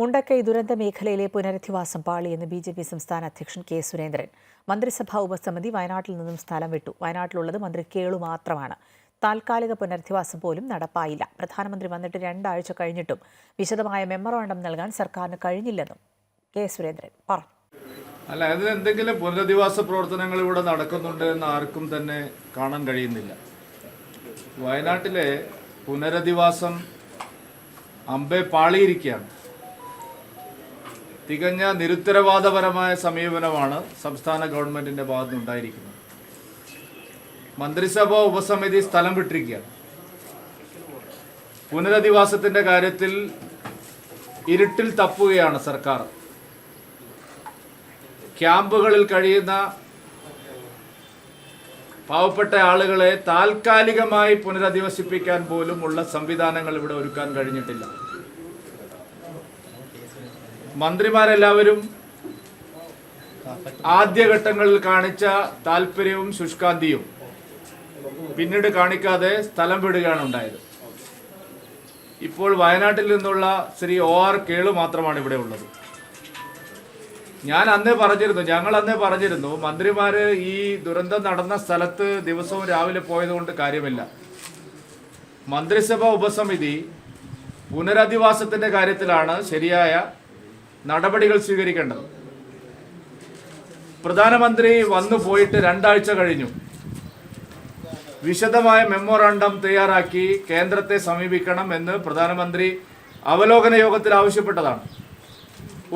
മുണ്ടക്കൈ ദുരന്ത മേഖലയിലെ പുനരധിവാസം പാളിയെന്ന് ബി ജെ പി സംസ്ഥാന അധ്യക്ഷൻ കെ സുരേന്ദ്രൻ. മന്ത്രിസഭാ ഉപസമിതി വയനാട്ടിൽ നിന്നും സ്ഥലം വിട്ടു. വയനാട്ടിലുള്ളത് മന്ത്രി കേളു മാത്രമാണ്. താൽക്കാലിക പുനരധിവാസം പോലും നടപ്പായില്ല. പ്രധാനമന്ത്രി വന്നിട്ട് രണ്ടാഴ്ച കഴിഞ്ഞിട്ടും വിശദമായ മെമ്മറാണ്ടം നൽകാൻ സർക്കാരിന് കഴിഞ്ഞില്ലെന്നും കെ സുരേന്ദ്രൻ പറഞ്ഞു. അല്ല അതിന് എന്തെങ്കിലും പുനരധിവാസ പ്രവർത്തനങ്ങൾ ഇവിടെ നടക്കുന്നുണ്ട് എന്ന് ആർക്കും തന്നെ കാണാൻ കഴിയുന്നില്ല. വയനാട്ടിലെ പുനരധിവാസം അമ്പെ പാളിയിരിക്കുകയാണ്. തികഞ്ഞ നിരുത്തരവാദപരമായ സമീപനമാണ് സംസ്ഥാന ഗവൺമെന്റിന്റെ ഭാഗത്തുനിന്നുണ്ടായിരിക്കുന്നത്. മന്ത്രിസഭാ ഉപസമിതി സ്ഥലം വിട്ടിരിക്കുകയാണ്. പുനരധിവാസത്തിന്റെ കാര്യത്തിൽ ഇരുട്ടിൽ തപ്പുകയാണ് സർക്കാർ. ക്യാമ്പുകളിൽ കഴിയുന്ന പാവപ്പെട്ട ആളുകളെ താൽക്കാലികമായി പുനരധിവസിപ്പിക്കാൻ പോലും ഉള്ള സംവിധാനങ്ങൾ ഇവിടെ ഒരുക്കാൻ കഴിഞ്ഞിട്ടില്ല. മന്ത്രിമാരെല്ലാവരും ആദ്യഘട്ടങ്ങളിൽ കാണിച്ച താല്പര്യവും ശുഷ്കാന്തിയും പിന്നീട് കാണിക്കാതെ സ്ഥലം വിടുകയാണ് ഉണ്ടായത്. ഇപ്പോൾ വയനാട്ടിൽ നിന്നുള്ള ശ്രീ ഒ ആർ കേളു മാത്രമാണ് ഇവിടെ ഉള്ളത്. ഞാൻ അന്നേ പറഞ്ഞിരുന്നു ഞങ്ങൾ അന്നേ പറഞ്ഞിരുന്നു മന്ത്രിമാർ ഈ ദുരന്തം നടന്ന സ്ഥലത്ത് ദിവസവും രാവിലെ പോയതുകൊണ്ട് കാര്യമില്ല. മന്ത്രിസഭാ ഉപസമിതി പുനരധിവാസത്തിന്റെ കാര്യത്തിലാണ് ശരിയായ നടപടികൾ സ്വീകരിക്കേണ്ടത്. പ്രധാനമന്ത്രി വന്നു പോയിട്ട് രണ്ടാഴ്ച കഴിഞ്ഞു. വിശദമായ മെമ്മോറാണ്ടം തയ്യാറാക്കി കേന്ദ്രത്തെ സമീപിക്കണം എന്ന് പ്രധാനമന്ത്രി അവലോകന യോഗത്തിൽ ആവശ്യപ്പെട്ടതാണ്.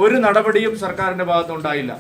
ഒരു നടപടിയും സർക്കാരിന്റെ ഭാഗത്തുനിന്നുണ്ടായില്ല.